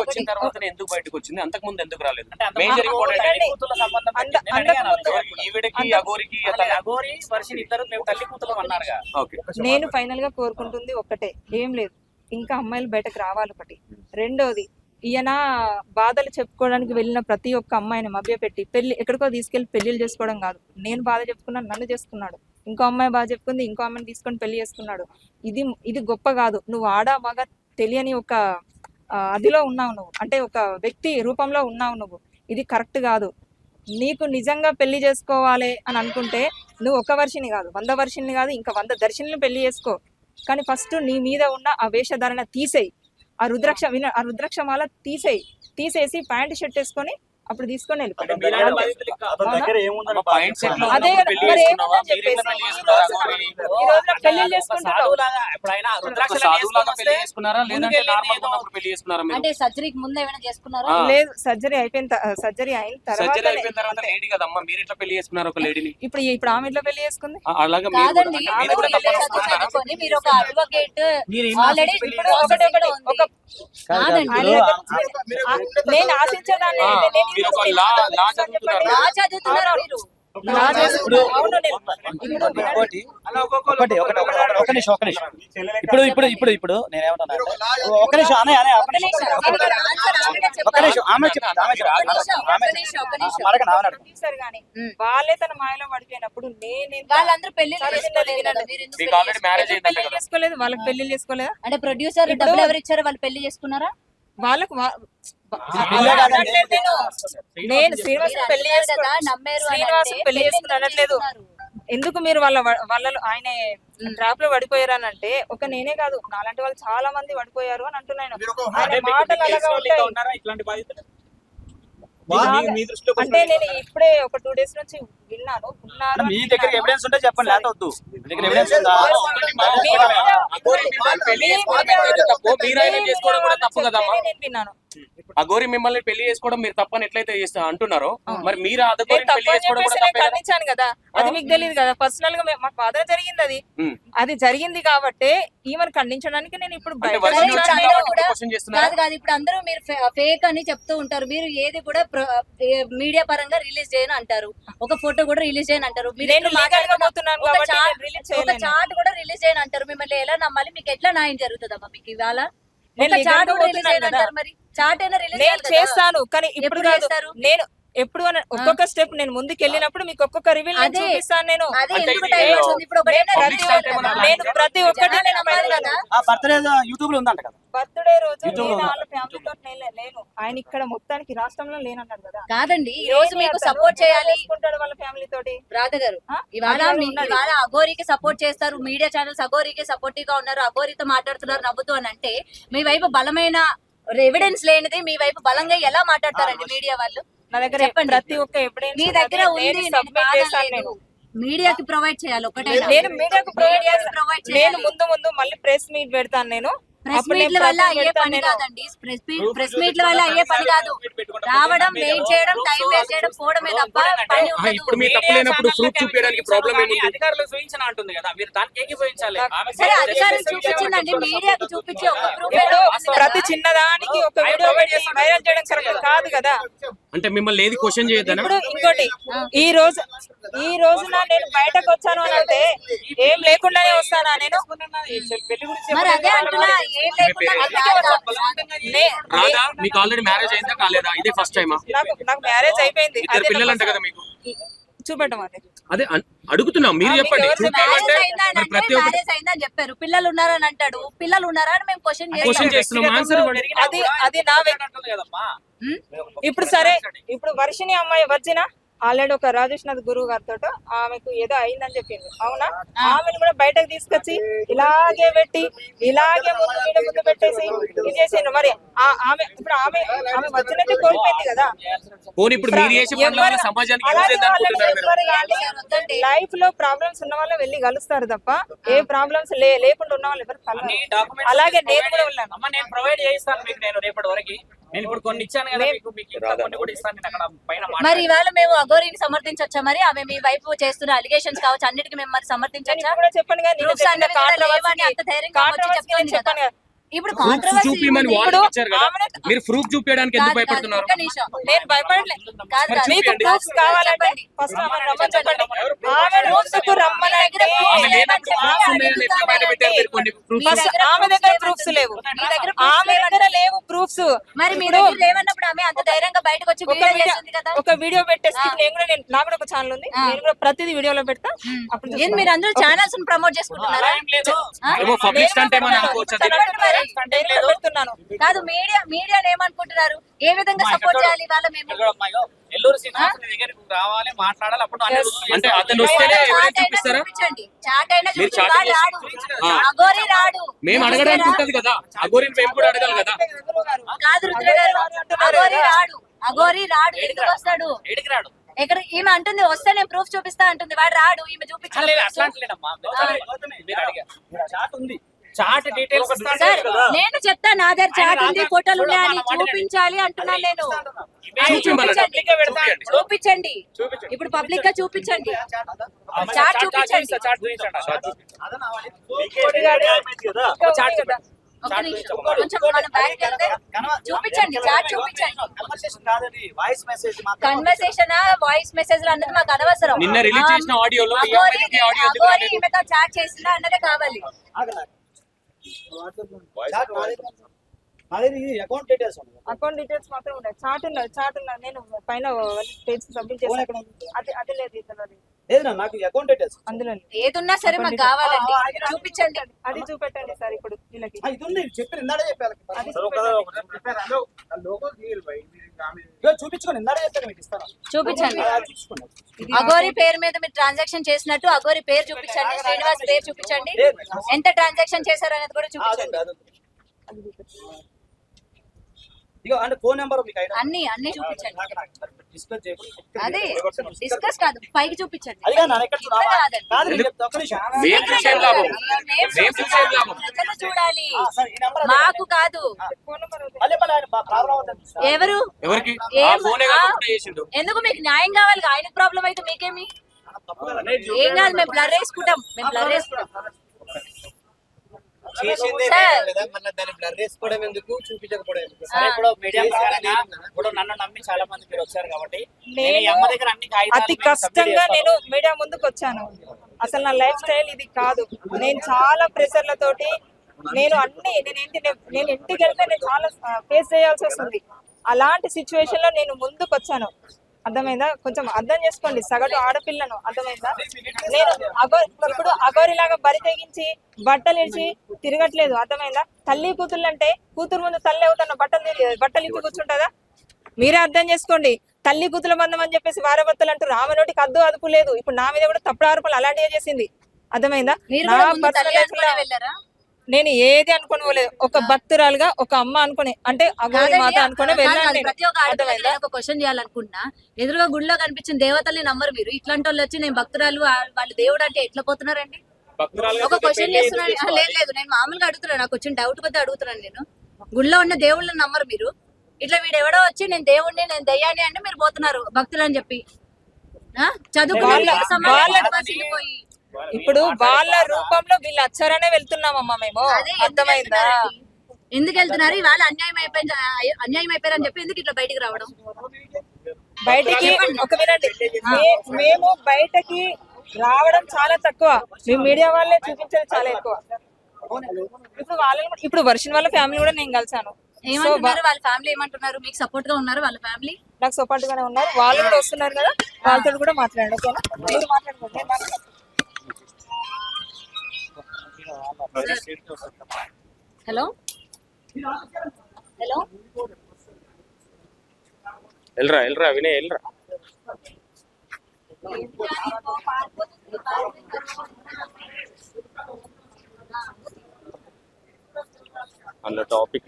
వచ్చిన తర్వాత ఎందుకు బయటకు వచ్చింది? అంతకు ముందు ఎందుకు రాలేదు? Major important. నేను అగోరికి ఇద్దరు మేము తల్లి అన్నారుగా. ఫైనల్గా కోరుకుంటుంది ఒక్కటే. ఏం లేదు. ఇంకా అమ్మాయిలు బయటకు రావాలి ఒకటి. రెండోది ఈయన బాధలు చెప్పుకోవడానికి వెళ్ళిన ప్రతి ఒక్క అమ్మాయిని మభ్యపెట్టి పెళ్ళి ఎక్కడికో తీసుకెళ్ళి పెళ్ళిళ్ళు చేసుకోవడం కాదు. నేను బాధ చెప్పుకున్నాను నన్ను చేసుకున్నాడు. ఇంకో అమ్మాయి బాధ చెప్పుకుంది ఇంకో అమ్మాయిని తీసుకొని పెళ్ళి చేసుకున్నాడు. ఇది ఇది గొప్ప కాదు. నువ్వు ఆడ మగ తెలియని ఒక అదిలో ఉన్నావు నువ్వు. అంటే ఒక వ్యక్తి రూపంలో ఉన్నావు నువ్వు. ఇది కరెక్ట్ కాదు. నీకు నిజంగా పెళ్ళి చేసుకోవాలి అని అనుకుంటే నువ్వు ఒక వర్షిని కాదు వంద వర్షిని కాదు ఇంకా వంద దర్శిని పెళ్ళి చేసుకో. కానీ ఫస్ట్ నీ మీద ఉన్న ఆ వేషధారణ తీసేయి. ఆ రుద్రాక్ష విన ఆ రుద్రాక్ష మాల తీసేయి. తీసేసి ప్యాంట్ షర్ట్ వేసుకొని అప్పుడు తీసుకొని అంటే వెళ్ళిపో మీలాంటి బాధితులు ఇంకా అతని దగ్గర ఏముందని పాయింట్ సెట్లో అదే మరి ఏముందని చెప్పేసి అంటే సర్జరీకి ముందు ఏమైనా చేసుకున్నారా. లేదు సర్జరీ అయిపోయిన సర్జరీ అయిన సర్జరీ తర్వాత అయిపోయిన తర్వాత లేడీ కదమ్మా మీరు ఎట్లా పెళ్ళి చేసుకున్నారు ఒక లేడీని? ఇప్పుడు ఇప్పుడు ఆమె ఇట్లా పెళ్ళి చేసుకుంది? అలాగే కాదండి మీరు ఒక అడ్వకేట్ ఆల్రెడీ ఇప్పుడు ఒకటి ఒక నేను ఆశించేదాన్ని చదువుతున్నారు మీరు. ఒకటి ఒకటి ఒక నిమిషం ఒక నిమిషం ఇప్పుడు ఇప్పుడు ఇప్పుడు ఇప్పుడు నేను ఏమంటున్నా ఒక నిమిషం అనే అనే ఒక నిమిషం ఒక ఆమె ఆమె ఆమె. వాళ్ళే తన మాయలో పడిపోయినప్పుడు నేను వాళ్ళందరూ పెళ్ళి చేసుకోలేదు వాళ్ళకి పెళ్ళి చేసుకోలేదా? అంటే ప్రొడ్యూసర్ డబ్బులు ఎవరు ఇచ్చారో? వాళ్ళు పెళ్ళి చేసుకున్నారా? వాళ్ళకు నేను. శ్రీనివాస్ పెళ్ళి శ్రీనివాస్ పెళ్ళి చేసుకుని ఎందుకు అనట్లేదు? ఎందుకు మీరు వాళ్ళ వాళ్ళలో ఆయన ట్రాప్లో పడిపోయారనంటే ఒక నేనే కాదు. నాలాంటి వాళ్ళు చాలా మంది పడిపోయారు అని అంటున్నాను. ఆయన మాటలు అలాగా ఉంటాయి ఉన్నారా ఇట్లాంటి బాధితులు బాగా- మీ- మీ దృష్టిలో అంటే నేను ఇప్పుడే ఒక టూ డేస్ నుంచి విన్నాను. ఉన్నారు మీ దగ్గర ఎవిడెన్స్ ఉంటే చెప్పండి లేకపోతే దగ్గర ఎవిడెన్స్ ఉందా? చేసుకోవడం కూడా తప్పు కదమ్మా. నేను విన్నాను. అగోరి మిమ్మల్ని పెళ్ళి చేసుకోవడం మీరు తప్పని ఎట్లయితే చేస్తా అంటున్నారో మరి మీరు అదగోరి పెళ్ళి చేసుకోవడం? ఖండించాను కదా. అది మీకు తెలియదు కదా. పర్సనల్గా మే- మాకు బాధ జరిగింది అది. అది జరిగింది కాబట్టి ఈమెను ఖండించడానికి నేను ఇప్పుడు కాదు కాదు ఇప్పుడు అందరూ మీరు ఫేక్ అని చెప్తూ ఉంటారు. మీరు ఏది కూడా మీడియా పరంగా రిలీజ్ చేయను అంటారు. ఒక ఫోటో కూడా రిలీజ్ చేయను అంటారు. ఒక చాట్- చాట్ కూడా రిలీజ్ చేయను అంటారు. మిమ్మల్ని ఎలా నమ్మాలి? మీకు ఎట్లా న్యాయం జరుగుతుందమ్మా? మీకు ఇవాళ నేను నేను చేస్తాను కానీ ఇప్పుడు కాదు? నేను ఎప్పుడు అని ఒక్కొక్క స్టెప్ నేను ముందుకు వెళ్ళినప్పుడు మీకు ఒక్కొక్క రివీల్ అదే. చూపిస్తాను నేను. నేను. నేను ప్రతి ఒక్కటి బర్త్డే యూట్యూబ్లో ఉందంట కదా. బర్త్డే రోజు నేను వాళ్ళ ఫ్యామిలీతో లేను. ఆయన ఇక్కడ మొత్తానికి రాష్ట్రంలో లేనన్నాడు కదా. కాదండి ఈ రోజు మీకు సపోర్ట్ చేయాలి. చేసుకుంటాడు వాళ్ళ ఫ్యామిలీ తోటి రాధ గారు? ఇవాళ మీ- ఉన్నది. ఇవాళ అఘోరికి సపోర్ట్ చేస్తారు మీడియా ఛానల్స్ అఘోరికి సపోర్టివ్గా ఉన్నారు అఘోరితో మాట్లాడుతున్నారు నవ్వుతూ అని అంటే మీ వైపు బలమైన ఎవిడెన్స్ లేనిది మీ వైపు బలంగా ఎలా మాట్లాడతారండి మీడియా వాళ్ళు? నా దగ్గర చెప్పండి. ప్రతి ఒక్క ఎవిడెన్స్ మీ దగ్గర ఉంది నేను సబ్మిట్ చేశాను నేను. కాదనలేదు. మీడియాకి ప్రొవైడ్ చేయాలి ఒకటే నేను మీడియాకు ప్రొవైడ్ మీడియాకి ప్రొవైడ్ నేను చేయాలి. ముందు ముందు మళ్ళీ ప్రెస్ మీట్ పెడతాను నేను. ప్రెస్ మీట్ల వల్ల ప్రతి అయ్యే పని. కాదండి. ప్రెస్ మీట్ ప్రెస్ మీట్ల వల్ల అయ్యే పని కాదు. రావడం వెయిట్ చేయడం టైం వేస్ట్ చేయడం పోవడమే తప్ప పని. ఇప్పుడు మీ తప్పు లేనప్పుడు ప్రూఫ్ చూపించడానికి ప్రాబ్లం ఏముంది అధికారులు చూపించిన అంటుంది కదా. మీరు దానికి ఏకీభవించాలి సరే అధికారులు చూపించిందండి. మీడియాకు చూపించి ఒక ప్రూఫ్ ప్రతి చిన్నదానికి ఒక వీడియో వైరల్ చేయడం కరెక్ట్ కాదు కదా. అంటే మిమ్మల్ని ఏది క్వశ్చన్ చేయొద్దనా? ఇప్పుడు ఇంకోటి ఈ రోజు ఈ రోజున నేను బయటకు వచ్చాను అని అంటే ఏం లేకుండానే వస్తానా నేను? మరి అదే అంటున్నా రాదా? మీకు ఆల్రెడీ మ్యారేజ్ అయిందా కాలేదా? ఇదే ఫస్ట్ టైమా నాకు నాకు మ్యారేజ్ అయిపోయింది. ఇద్దరు అదే పిల్లలు అంట కదా మీకు. చూపెట్టమని అదే అన్- అడుగుతున్నాం మీరు చెప్పండి. ప్రతి ఒక్కటి చెప్పారు. పిల్లలు ఉన్నారని అంటాడు. పిల్లలు ఉన్నారా అని మేము క్వశ్చన్ క్వశ్చన్ చేస్తాం. చేస్తున్నాం. ఆన్సర్ అది అది నా? ఇప్పుడు సరే ఇప్పుడు వర్షిని అమ్మాయి వచ్చిన ఆల్రెడీ ఒక రాజేష్నాథ్ గురువు గారితో ఆమెకు ఏదో అయిందని చెప్పింది అవునా? ఆమెను కూడా బయటకు తీసుకొచ్చి ఇలాగే పెట్టి ఇలాగే ముందు మీద ముందు పెట్టేసి ఇది చేసిండ్రు మరి ఆ- ఆమె ఇప్పుడు ఆమె ఆమె వచ్చినట్టే కోల్పోయింది కదా. పోనీ ఇప్పుడు మీరు చేసే పనుల వల్ల సమాజానికి యూజ్ అయింది అనుకుంటున్నారు మీరు? లైఫ్లో ప్రాబ్లమ్స్ ఉన్న వాళ్ళు వెళ్ళి కలుస్తారు తప్ప ఏ ప్రాబ్లమ్స్ లేకుండా ఉన్న వాళ్ళు ఎవరు అలాగే నేను కూడా ఉన్నాను. అమ్మ నేను ప్రొవైడ్ చేయిస్తాను మీకు నేను రేపటి వరకు. నేను ఇప్పుడు కొన్ని ఇచ్చాను కదా మీకు మీకు ఇంకా కొన్ని కూడా ఇస్తాను నేను అక్కడ పైన మరి. ఇవాళ మేము అఘోరిని సమర్థించొచ్చా మరి? ఆమె మీ వైపు చేస్తున్న అలిగేషన్స్ కావచ్చు అన్నిటికీ మేము మరి సమర్థించొచ్చా? ఇప్పుడు కూడా చెప్పాను కదా నిన్న Proofs చెప్పిన అన్ని విధాలు controversy లేవని అంత ధైర్యంగా వచ్చి controversy చెప్తుంది అని చెప్పాను కదా. ఇప్పుడు మీరు ప్రూఫ్ చూపించడానికి ఎందుకు భయపడుతున్నారు? నేను భయపడలే. కాదు కాదు. మీకు చూపియండి. ప్రూఫ్స్ కావాలంటే ఫస్ట్ ఆమె రమ్మని చెప్పండి. ఆమె ముందుకు రమ్మని అంటే ఆమె మీరు దగ్గర ప్రూఫ్స్ లేవు. మీ దగ్గర ఆమె దగ్గర లేవు ప్రూఫ్స్ మరి మీ దగ్గర లేవన్నప్పుడు ఆమె అంత ధైర్యంగా బయటకు వచ్చి ఒక వీడియో వీడియో చేస్తుంది కదా? ఒక వీడియో పెట్టేసి నేను కూడా నేను నాకు కూడా ఒక ఛానల్ ఉంది. నేను కూడా ప్రతిదీ వీడియోలో పెడతా. అప్పుడు మీరు అందరూ ఛానల్స్ ప్రమోట్ చేసుకుంటున్నారా? కాదు మీడియా మీడియాని ఏమనుకుంటున్నారు ఏ విధంగా సపోర్ట్ చేయాలి వాళ్ళ మేము రావాలి మాట్లాడాలి అప్పుడు అంటే. అతను వస్తేనే చూపిస్తారా? చాట్ అయినా రాడు. అగోరి రాడు. అడగడానికి ఉంటది కదా. అగోరిని మేము కూడా అడగాలి కదా. కాదు రుద్ర గారు. అగోరి రాడు అగోరి రాడు. ఎందుకు వస్తాడు? ఏడికి రాడు? ఎక్కడ ఈమె అంటుంది వస్తే నేను ప్రూఫ్ చూపిస్తా అంటుంది. వాడు రాడు ఈమె చూపించాలి చాట్ డీటెయిల్స్ సార్ కదా. నేను చెప్తా నా దగ్గర చాట్ ఉంది ఫోటోలు ఉన్నాయని. చూపించాలి అంటున్నాను నేను. చూపించండి. ఇప్పుడు పబ్లిక్గా చూపించండి. చాట్ చూపించండి. చూపించండి. చాట్. చూపించండి. Conversation voice message conversation voice message అన్నది మాకు అనవసరం. నిన్న రిలీజ్ చేసిన ఆడియోలో చాట్ చేసిందా అన్నదే కావాలి. వాట్సాప్ అకౌంట్ డీటెయిల్స్ ఉంది అకౌంట్ డీటెయిల్స్ మాత్రం ఉన్నాయి చాట్ ఉన్నది చాట్ ఉన్నది నేను పైన పేజ్ సబ్మిట్ ఉంది? అది అది లేదు ఇందులో లేదు. నాకు అకౌంట్ డీటెయిల్స్ అందులో లేదు. ఏదున్నా సరే మాకు కావాలండి. చూపించండి. అది చూపెట్టండి సార్ ఇప్పుడు వీళ్ళకి. ఇది ఉంది చెప్పి ఇందాడే చెప్పాలి అది చూపించుకోండి. ఇందాడే చెప్పాను మీకు ఇస్తాను. చూపించండి. అది అగోరి పేరు మీద మీరు ట్రాన్సాక్షన్ చేసినట్టు అగోరి పేరు చూపించండి. శ్రీనివాస్ పేరు చూపించండి. ఎంత ట్రాన్సాక్షన్ చేశారు అనేది కూడా చూపించండి. ఇదిగో అంటే ఫోన్ నెంబర్ మీకు ఐడి అన్ని అన్ని చూపించండి. డిస్కస్ చేయకుండా అదే డిస్కస్ కాదు పైకి చూపించండి. అది కాదు, నాన్న ఎక్కడ చూడాలా? ఇక్కడ కాదండి. కాదు. నేను చెప్తా, ఒక్క నిమిషం. మేము చూసే లాభం. మేము మేము చూసే లాభం. ప్రజలు చూడాలి. ఆ, సరే, ఈ నెంబర్ మాకు కాదు. ఎవరు? ఎవరికి? ఎందుకు మీకు న్యాయం కావాలి? ఆయనకు ప్రాబ్లం అయితే మీకేమి? ఏం కాదు మేము బ్లర్ వేసుకుంటాం. మేము బ్లర్ వేసుకుంటాం. చేసిందే సార్. వేరే కదా మళ్ళీ దాన్ని బ్లర్ చేసుకోవడం ఎందుకు? చూపించకపోవడం ఎందుకు? సరే ఇప్పుడు మీడియా చేసిందే ప్రకారంగా నేను కదా. ఇప్పుడు నన్ను నమ్మి చాలా మంది మీరు వచ్చారు కాబట్టి. నేను ఈ నేను అమ్మ దగ్గర అన్ని కాగితాలు అతి కష్టంగా. నేను మీడియా ముందుకు వచ్చాను. అసలు నా లైఫ్ స్టైల్ ఇది కాదు. నేను చాలా ప్రెషర్లతోటి నేను అన్ని నేను ఏంటి నేను- నేను ఇంటికి వెళ్తే నేను చాలా ఫేస్ చేయాల్సి వస్తుంది. అలాంటి సిచ్యువేషన్లో నేను ముందుకు వచ్చాను. అర్థమైందా? కొంచెం అర్థం చేసుకోండి. సగటు ఆడపిల్లను అర్థమైందా? నేను అగో ఇప్పుడు అగోరిలాగా బరి తెగించి బట్టలు ఇడిచి తిరగట్లేదు. అర్థమైందా? తల్లి కూతుళ్ళు అంటే కూతురు ముందు తల్లి అవుతున్న బట్టలు బట్టలు ఇప్పి కూర్చుంటుందా? మీరే అర్థం చేసుకోండి. తల్లి కూతుల బంధం అని చెప్పేసి వారభర్తలు అంటారు ఆమె నోటికి అద్దు అదుపు లేదు. ఇప్పుడు నా మీద కూడా తప్పుడు ఆరోపణలు అలాంటివే చేసింది. అర్థమైందా? నేను ఏది అనుకుని పోలేదు ఒక భక్తురాలుగా ఒక అమ్మ అనుకుని అంటే మాత అనుకుని వెళ్ళాను. ప్రతి ఒక్క ఒక క్వశ్చన్ చేయాలనుకుంటున్నా ఎదురుగా గుడిలో కనిపించిన దేవతల్ని నమ్మరు మీరు. ఇట్లాంటి వాళ్ళు వచ్చి నేను భక్తురాలు వాళ్ళు దేవుడు అంటే ఎట్లా పోతున్నారండి? ఒక క్వశ్చన్ చేస్తున్నాను. లేదు లేదు నేను మామూలుగా అడుగుతున్నాను. నాకు వచ్చిన డౌట్ కొద్ది అడుగుతున్నాను నేను. గుడిలో ఉన్న దేవుళ్ళని నమ్మరు మీరు. ఇట్లా వీడు ఎవడో వచ్చి నేను దేవుడిని నేను దయ్యాన్ని అంటే మీరు పోతున్నారు భక్తులు అని చెప్పి. ఆ? చదువుకున్న వాళ్ళ- వీళ్ళ వాళ్ళ- ఇప్పుడు వాళ్ళ రూపంలో వీళ్ళు వచ్చారనే వెళ్తున్నామమ్మా మేము. అర్థమైందా? ఎందుకు వెళ్తున్నారు? ఇవాళ అన్యాయం అయిపోయింది అన్యాయం అయిపోయారని చెప్పి ఎందుకు ఇట్లా బయటికి రావడం? బయటికి ఒక మే- మేము బయటకి రావడం చాలా తక్కువ. మేము మీడియా వాళ్ళే చూపించేది చాలా ఎక్కువ. ఇప్పుడు వాళ్ళని ఇప్పుడు వర్షం వాళ్ళ ఫ్యామిలీ కూడా నేను కలిసాను. ఏమంటున్నారు? వాళ్ళ ఫ్యామిలీ ఏమంటున్నారు? మీకు సపోర్ట్గా ఉన్నారు వాళ్ళ ఫ్యామిలీ? నాకు సపోర్ట్ గానే ఉన్నారు. వాళ్ళు కూడా వస్తున్నారు కదా. వాళ్ళతో కూడా మాట్లాడండి ఓకేనా? మీరు మాట్లాడుకోండి హలో? హలో? ఎల్రా ఎల్రా వినయ్ ఎల్రా. అందులో టాపిక్